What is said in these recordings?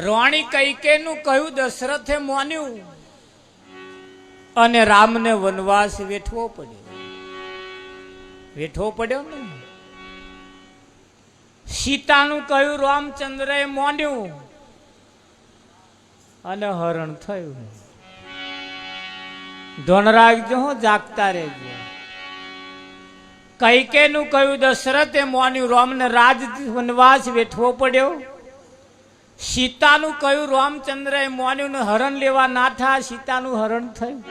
રોણી કૈકેનું કહ્યું દશરથે માન્યું. અને રામને વનવાસ વેઠવો પડ્યો. વેઠવો પડ્યો ને? સીતાનું કહ્યું રામચંદ્રએ માન્યું. અને હરણ થયું. ધોન રાખજો જાગતા રહેજો. કૈકેનું કહ્યું દશરથે માન્યું. રામને રાજ વનવાસ વેઠવો પડ્યો. સીતાનું કહ્યું રામચંદ્રએ માન્યું હરણ લેવા ના થા? સીતાનું હરણ થયું.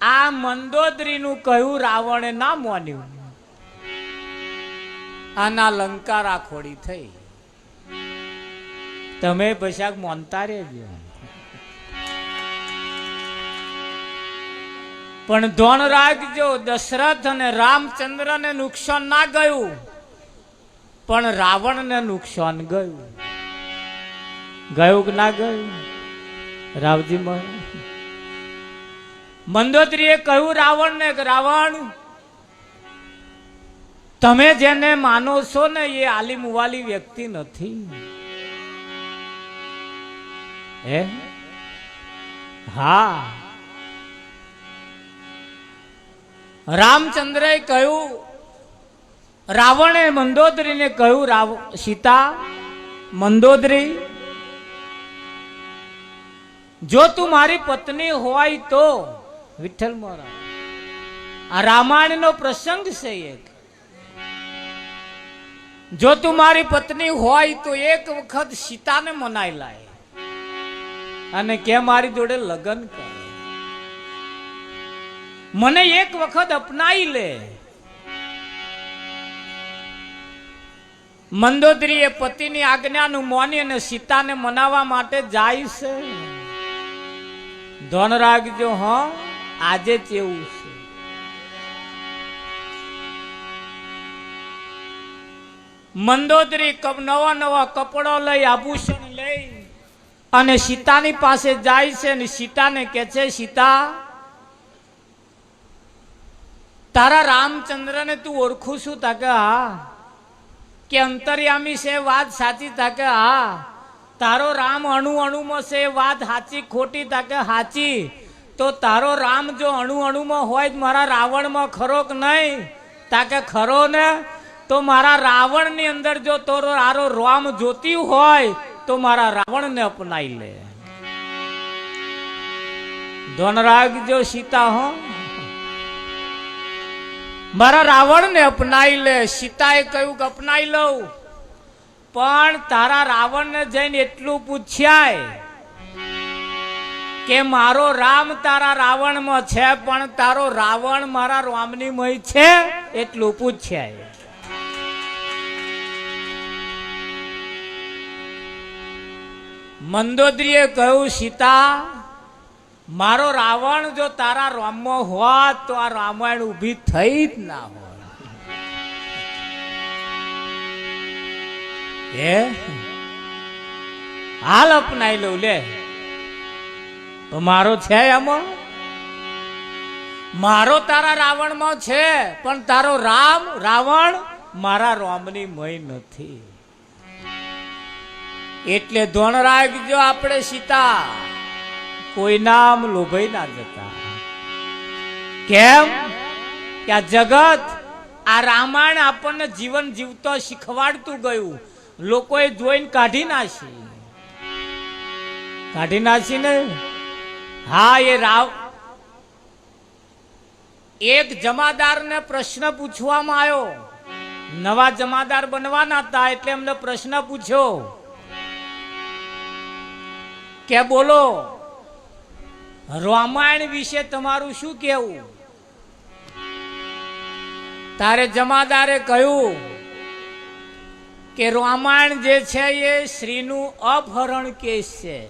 આ મંદોદરીનું કહ્યું રાવણે ના માન્યું? આના લંકા રાખોડી થઈ. તમે પૈસા માનતા રહેજો. પણ ધોન રાખજો દશરથ અને રામચંદ્રને નુકસાન ના ગયું પણ રાવણને નુકસાન ગયું. ગયું કે ના ગયું? રાવજી મંદોત્રી એ કહ્યું રાવણને કે, રાવણ, તમે જેને માનો છો ને, એ આલી મુવાલી વ્યક્તિ નથી. હે? હા. રામચંદ્રએ કહ્યું રાવણે મંદોદરીને કહ્યું, રાવ, સીતા, મંદોદરી, જો તું મારી પત્ની હોય તો વિઠ્ઠલ મોરા આ રામાયણનો પ્રસંગ છે એક. જો તું મારી પત્ની હોય તો એક વખત સીતાને મનાઈ લાય અને કે મારી જોડે લગ્ન કરે. મને એક વખત અપનાઈ લે. મંદોદરીએ પતિની આજ્ઞાનું મોની અને સીતાને મનાવવા માટે જાય છે. ધન રાખજો હ, આજે એવું છે. મંદોદરી નવા નવા કપડો લઈ, આભૂષણ લઈ અને સીતાની પાસે જાય છે અને સીતાને કહે છે, સીતા, તારા રામચંદ્રને તું ઓળખું છું? તાકે હા. કે અંતર્યામી છે, વાત સાચી તાકે હા. તારો રામ અણુ અણુમાં છે, વાત સાચી, ખોટી તાકે સાચી. તો તારો રામ જો અણુ અણુમાં હોય તો મારા રાવણમાં ખરો કે નહીં? તાકે ખરો ને? તો મારા રાવણની અંદર જો તારો આરો રામ જોતી હોય, તો મારા રાવણને અપનાઈ લે. ધન રાખજો સીતા હો મારા રાવણને અપનાવી લે, સીતાએ કહ્યું કે અપનાવી લઉં. પણ તારા રાવણને જઈને એટલું પૂછ્યાય કે મારો રામ તારા રાવણમાં છે, પણ તારો રાવણ મારા રામની મય છે? એટલું પૂછ્યાય. મંદોદરીએ કહ્યું, સીતા મારો રાવણ જો તારા રામમાં હોત તો આ રામાયણ ઊભી થઈ જ ના હોત. હે? હાલ અપનાઈ લઉં લે. તો મારો છે એમાં મારો તારા રાવણમાં છે, પણ તારો રામ, રાવણ મારા રોમની મય નથી. એટલે ધોણ રાખજો આપણે સીતા કોઈ નામ લોભાઈ ના જતા. કેમ? કે આ જગત, આ રામાયણ આપણને જીવન જીવતો શીખવાડતું ગયું. લોકોએ જોઈને કાઢી નાખી. કાઢી નાખી ને? હા, એ રાવ એક જમાદારને પ્રશ્ન પૂછવામાં આવ્યો. નવા જમાદાર બનવાના હતા એટલે એમને પ્રશ્ન પૂછ્યો. કે બોલો રામાયણ વિશે તમારું શું કેવું તારે જમાદારે કહ્યું કે રામાયણ જે છે એ શ્રીનું અપહરણ કેસ છે.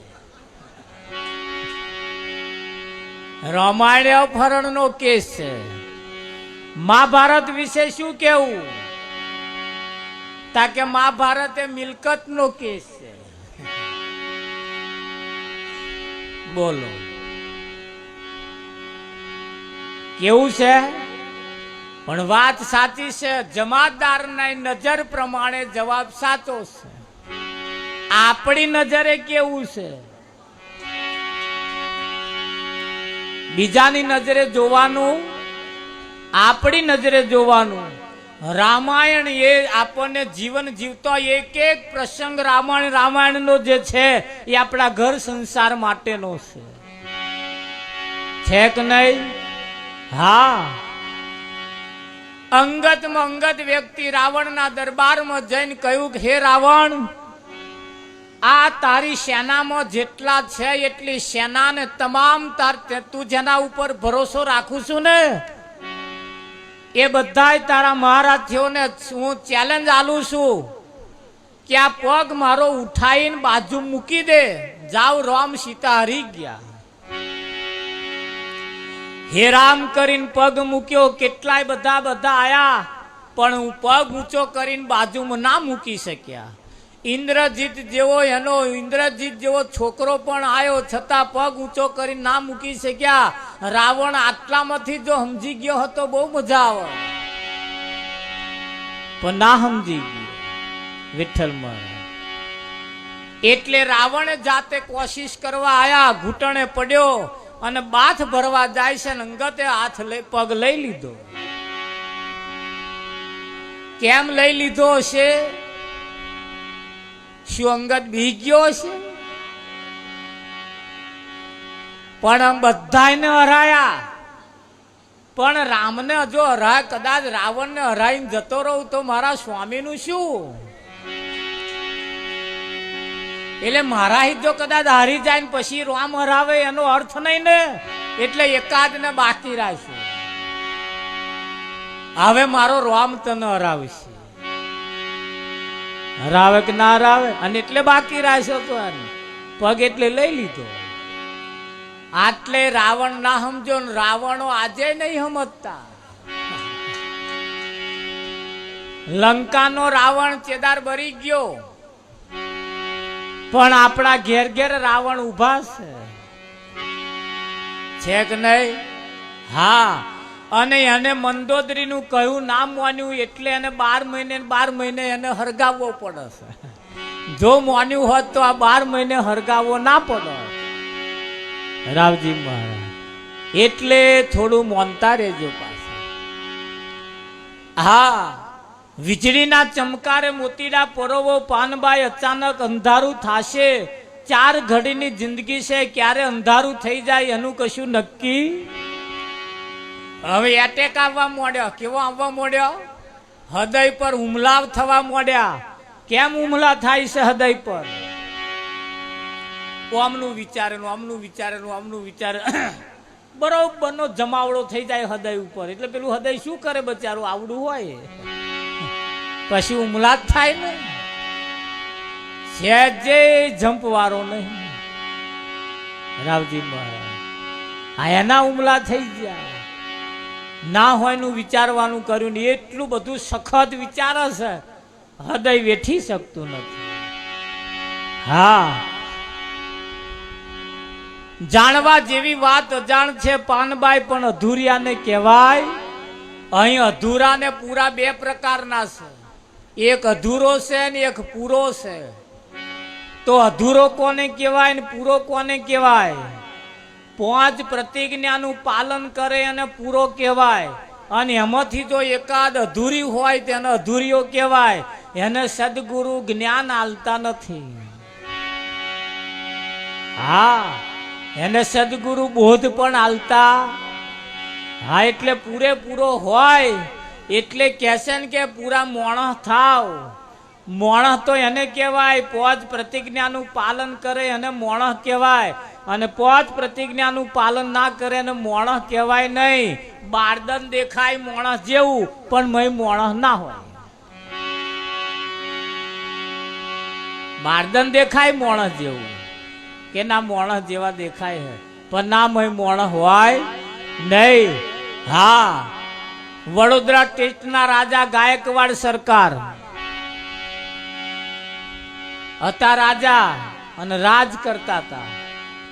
રામાયણ અપહરણનો કેસ છે. મહાભારત વિશે શું કેવું તાકે મહાભારત એ મિલકતનો કેસ છે. બોલો. કેવું છે? પણ વાત સાચી છે જમાતદારના નજર પ્રમાણે જવાબ સાચો છે. આપણી નજરે કેવું છે? બીજાની નજરે જોવાનું, આપણી નજરે જોવાનું. રામાયણ એ આપણને જીવન જીવતો એક એક પ્રસંગ રામાયણ, રામાયણનો જે છે, એ આપણા ઘર સંસાર માટેનો છે કે નહીં? હા. અંગતમાં અંગત વ્યક્તિ રાવણના દરબારમાં જઈને કહ્યું કે, હે રાવણ, આ તારી સેનામાં જેટલા છે એટલી સેનાને તમામ તાર તું જેના ઉપર ભરોસો રાખું છું ને? એ બધાય તારા મહારાજીઓને હું ચેલેન્જ આલું છું. કે આ પગ મારો ઉઠાઈને બાજુ મૂકી દે. જાવ રામ સીતા હરી ગયા. હે રામ કરીને પગ મૂક્યો, કેટલાય બધા બધા આયા, પણ હું પગ ઊંચો કરીને બાજુમાં ના મૂકી શક્યા. ઇન્દ્રજીત જેવો એનો, ઇન્દ્રજીત જેવો છોકરો પણ આવ્યો છતાં પગ ઊંચો કરીને ના મૂકી શક્યા. રાવણ આટલામાંથી જો સમજી ગયો હતો, બહુ મજા આવે. પણ ના સમજી ગયો, વિઠ્ઠલ એટલે રાવણ જાતે કોશિશ કરવા આયા, ઘૂંટણે પડ્યો અને બાથ ભરવા જાય છે અંગતે હાથ લઈ, પગ લઈ લીધો. કેમ લઈ લીધો હશે? શું અંગત બી ગયો હશે? પણ બધાને હરાયા. પણ રામને જો હરાય, કદાચ રાવણને હરાઈને જતો રહું તો મારા સ્વામીનું શું? એટલે મારા હિત જો કદાચ હારી જાય ને પછી રામ હરાવે એનો અર્થ નહીં ને, એટલે એકાદ ને બાકી રાખશું હવે મારો રામ તને હરાવશે. હરાવે કે ના હરાવે? અને એટલે બાકી રાખ્યો તો પગ એટલે લઈ લીધો. આટલે રાવણ ના સમજો ને રાવણો આજે નહીં સમજતા. લંકાનો રાવણ ચેદાર બરી ગયો. પણ આપણા ઘેર ઘેર રાવણ ઊભા છે. છે કે નહીં? હા. અને એને મંદોદરીનું કયું નામ માન્યું એટલે એને બાર મહિને બાર મહિને એને હરગાવવો પડે છે. જો માન્યું હોત તો આ બાર મહિને હરગાવવો ના પડે. રાવજી મહારાજ, એટલે થોડું મોનતા રહેજો પાસે હા. વીજળીના ચમકારે મોતીડા પરોવો પાનબાઈ અચાનક અંધારું થાશે. ચાર ઘડીની જિંદગી છે, ક્યારે અંધારું થઈ જાય એનું કશું નક્કી? હવે એટેક આવવા મોડ્યો. કેવો આવવા મોડ્યો? હૃદય પર હુમલા થવા મોડ્યા. કેમ હુમલા થાય છે હૃદય પર? આમનું વિચારેલું આમનું વિચારેલું, આમનું વિચારે, બરોબરનો જમાવડો થઈ જાય હૃદય ઉપર. એટલે પેલું હૃદય શું કરે બચારું? આવડું હોય. પછી હુમલા થાય નહીં. સહેજે જંપ વાળો નહીં. રાવજી મહારાજ, આ એના હુમલા થઈ ગયા. ના હોયનું વિચારવાનું કર્યું ને એટલું બધું સખત વિચાર છે હૃદય વેઠી શકતું નથી. હા. જાણવા જેવી વાત અજાણ છે, પાનબાઈ, પણ અધૂરિયાને કહેવાય, અહીં અધૂરા ને પૂરા બે પ્રકારના છે. એક અધૂરો છે ને એક પૂરો છે. તો અધૂરો કોને કહેવાય ને પૂરો કોને કહેવાય? પાંચ પ્રતિજ્ઞાનું પાલન કરે અને પૂરો કહેવાય. અને એમાંથી જો એકાદ અધૂરી હોય તેને અધૂરીઓ કહેવાય. એને સદગુરુ જ્ઞાન આલતા નથી. હા, એને સદગુરુ બોધ પણ આલતા. હા, એટલે પૂરેપૂરો હોય એટલે કહેશે ને કે પૂરા મોણસ થાવ. મોણસ તો એને કહેવાય પોચ પ્રતિજ્ઞાનું પાલન કરે એને મોણસ કહેવાય. અને પોચ પ્રતિજ્ઞાનું પાલન ના કરે એને મોણસ કહેવાય નહીં. બારદન દેખાય મોણસ જેવું, પણ મય મોણસ ના હોય. બારદન દેખાય મોણસ જેવું. કે ના મોણસ જેવા દેખાય હે. પણ ના મય મોણસ હોય નહીં. હા. વડોદરા ટેસ્ટના રાજા ગાયકવાડ સરકાર. હતા રાજા અને રાજ કરતા હતા.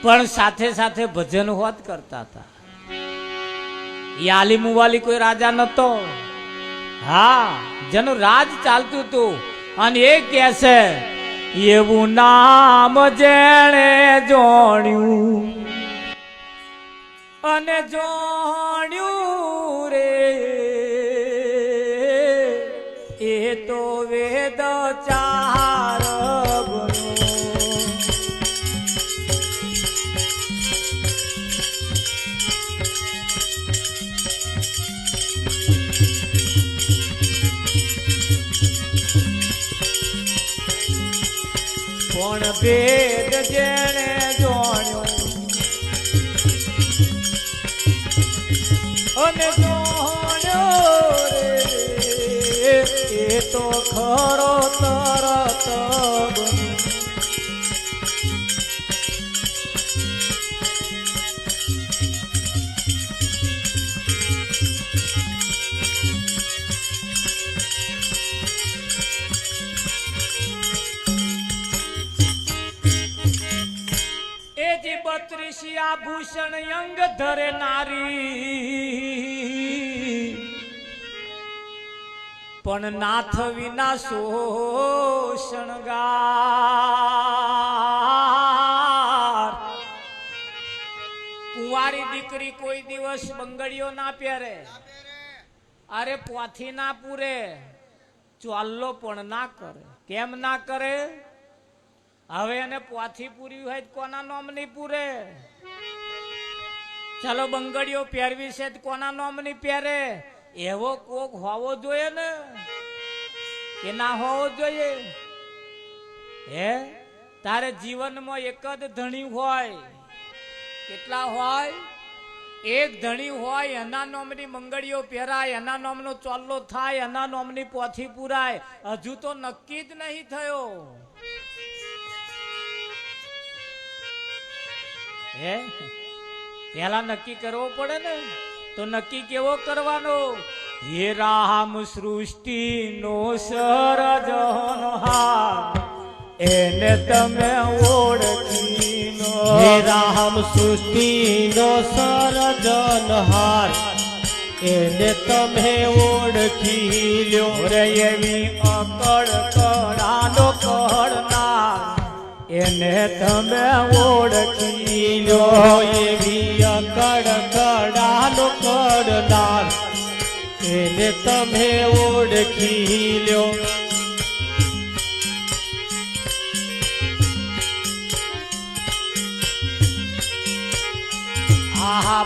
પણ સાથે સાથે ભજન હોત કરતા હતા. એ આલી કોઈ રાજા નતો. હા, જેનું રાજ ચાલતું હતું. અને એ કે છે, એવું નામ જેણે જોણ્યું. અને જોણ્યું પણ ભેદ જેણે જોણ્યો અને જોણ્યો રે એ તો ખરો તરત બન્યો. જે આભૂષણ અંગ ધરે નારી. પણ નાથ વિના શણગાર કુંવારી દીકરી કોઈ દિવસ બંગડીઓ ના પહેરે. અરે પોથી ના પૂરે. ચાલ્લો પણ ના કરે. કેમ ના કરે? હવે એને પોથી પૂરી હોય કોના નોમની પૂરે? ચાલો બંગડીઓ પહેરવી છે કોના નોમની પહેરે? એવો કોક હોવો જોઈએ ને? એ ના હોવો જોઈએ? હે? તારે જીવનમાં એક જ ધણી હોય. કેટલા હોય? એક ધણી હોય, એના નોમની મંગળીઓ પહેરાય, એના નોમનો ચોલ્લો થાય, એના નોમની પોથી પૂરાય. હજુ તો નક્કી જ નહીં થયો. હે? પેલા નક્કી કરવો પડે ને તો નક્કી કેવો કરવાનો? હે રામ સૃષ્ટિ નો સરજનહાર એને તમે ઓળખીનો. હે રામ સૃષ્ટિનો સર્જનહાર એને તમે ઓળખી લ્યો. રે એવી અકળ કળાનો કરનાર એને તમે ઓળખી લો એવી અકડ કડાનો કરનાર. એને તમે ઓળખી લો આહા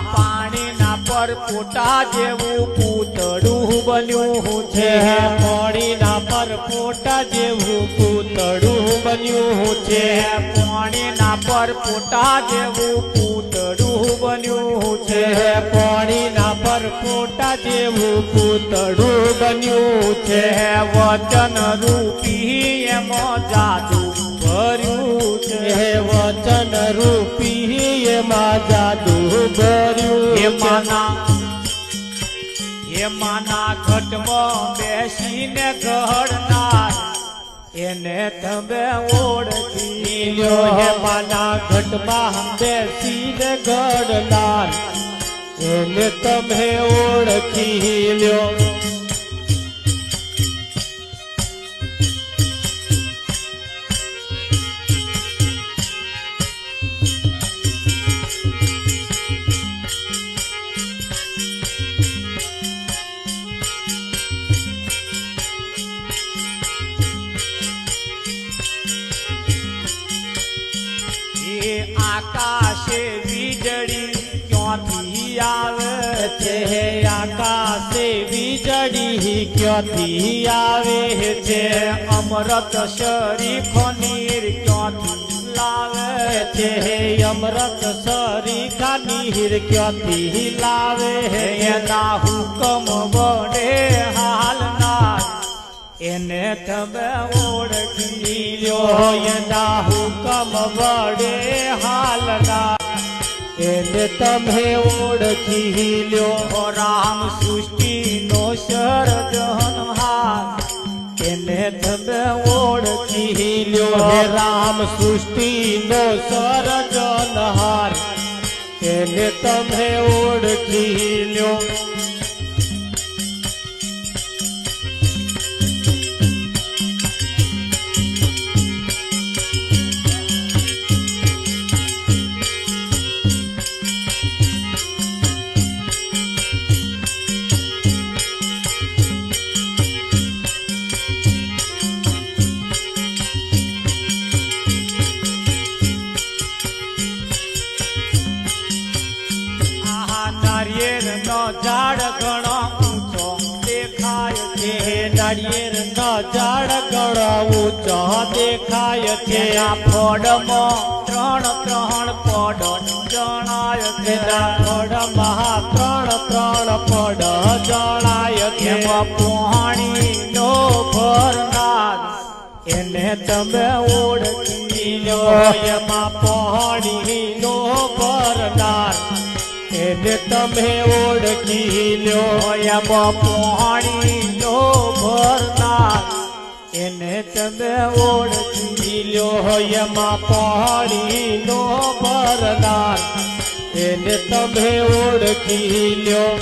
પર ફોટા જેવું પૂતળું બન્યું છે. પાણીના પર ફોટા જેવું પૂતળું બન્યું છે. પાણીના પર ફોટા જેવું પૂતળું બન્યું છે. પાણીના પર ફોટા જેવું પૂતળું બન્યું છે. છે વચન રૂપી એમાં જાદુ ભર્યું છે. વચન રૂપી એમાં જાદુ ભર્યું હે. માના હે માના ઘટમાં બેસીને ઘડનાર એને તમે ઓળખી લો હે માના ઘટમાં બેસીને ઘડનાર એને તમે ઓળખી લ્યો આકાશે વીજળી ક્યાંથી આવે છે? અમૃત શરીફો નીર ક્યાંથી લાવે છે? હે અમૃત સરીખા નીર ક્યાંથી લાવે હે એના હુકમ વડે હાલનાર એને તમે ઓળખી લ્યો. એના હુકમ વડે હાલના એને તમે ઓળખી લ્યો. રામ સૃષ્ટિનો સર્જનહાર એને તમે ઓળખી લ્યો. હે રામ સૃષ્ટિનો સર્જનહાર એને તમે ઓળખી લ્યો. ઝાડ ગળાવું ઊંચો દેખાય છે. આ ફળમાં ત્રણ ત્રણ પડ જણાય છે. મહા ત્રણ ત્રણ પડ જણાય છે. પહોણી પોહાણીનો ભરનાર એને તમે ઓળખી લો. એમાં પહાડી નો ભરનાર એને તમે ઓળખી લો. એમાં પોહાણીનો ભરનાર એને તમે ઓળખી લો. એમાં પાણી નો ભરનાર એને તમે ઓળખી લો.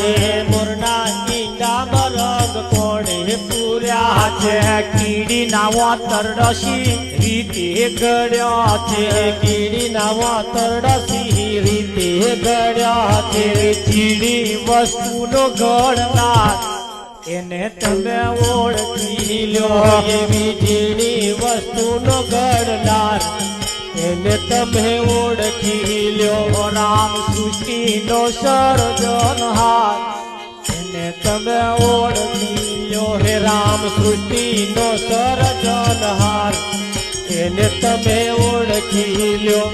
છે મોરના ઈંડા બરગ કોણે પૂર્યા છે? કીડી નાવા તરડસી રીતે ગળ્યા છે. કીડી કીડીના તરડસી રીતે ગળ્યા છે. ચીડી વસ્તુનો ઘડનાર એને તમે ઓળખી લો એવી ઝીણી વસ્તુનો ઘડનાર એને તમે ઓળખી લ્યો. રામ સૃષ્ટિનો સર્જનહાર એને તમે ઓળખી લ્યો. હે રામ સૃષ્ટિનો સર્જનહાર એને તમે ઓળખી લ્યો.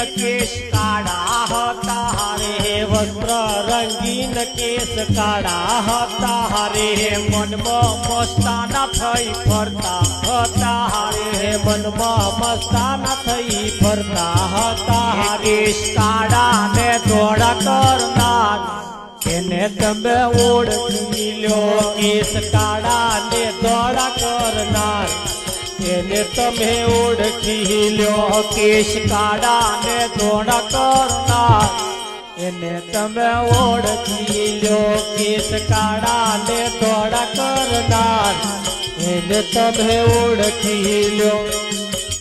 રંગીન કેશ કાળા હતા હે વસ્ત્ર રંગીન કેશ કાળા હતા હરે મનમાં મસ્તાના થઈ ફરતા હતા હે મનમાં મસ્તાના થઈ ફરતા હતા કેશ કાળા ને દોડા કરનાર એને તમે ઓળખી લો કેશ કાળા ને દોડા કરનાર એને તમે ઓળખી લ્યો કેશ કાળા ને ધોળા કરનાર. એને તમે ઓળખી લ્યો કેશ કાળા ને ધોળા કરનાર. એને તમે ઓળખી લ્યો